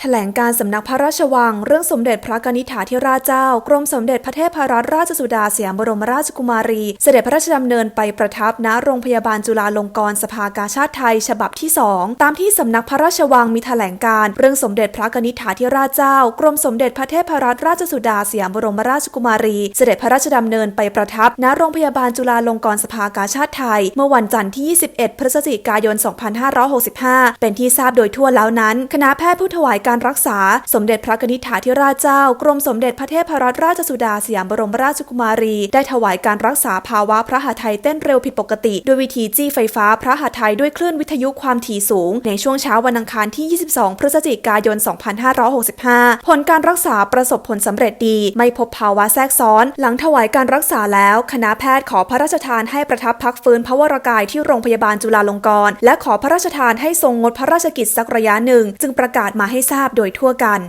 แถลงการสำนักพระราชวัง เรื่องสมเด็จพระกนิษฐาธิราชเจ้า กรมสมเด็จพระเทพรัตนราชสุดาสยามบรมราชกุมารี เสด็จพระราชดำเนินไปประทับณโรงพยาบาลจุฬาลงกรณ์สภากาชาติไทย ฉบับที่ 2 ตามที่สำนักพระราชวังมีแถลงการเรื่องสมเด็จพระกนิษฐาธิราชเจ้า กรมสมเด็จพระเทพรัตนราชสุดาสยามบรมราชกุมารี เสด็จพระราชดำเนินไปประทับณโรงพยาบาลจุฬาลงกรณ์สภากาชาติไทย เมื่อวันจันทร์ที่ 21 พฤศจิกายน 2565 เป็นที่ทราบโดยทั่วแล้วนั้น คณะแพทย์ผู้ถวายการรักษาสมเด็จพระนิษฐาธิราชเจ้า กรมสมเด็จพระเทพรัตนราชสุดาสยามบรมราชกุมารี ได้ถวายการรักษาภาวะพระหฤทัยเต้นเร็วผิดปกติ ด้วยวิธีจี้ไฟฟ้าพระหฤทัยด้วยคลื่นวิทยุความถี่สูง ในช่วงเช้าวันอังคารที่ 22 พฤศจิกายน 2565 ผลการรักษาประสบผลสำเร็จดี ไม่พบภาวะแทรกซ้อน หลังถวายการรักษาแล้ว คณะแพทย์ขอพระราชทานให้ประทับพักฟื้นพระวรกายที่โรงพยาบาลจุฬาลงกรณ์และขอพระราชทานให้ทรงงดพระราชกิจสักระยะหนึ่ง จึงประกาศมาให้ทราบทราบโดยทั่วกัน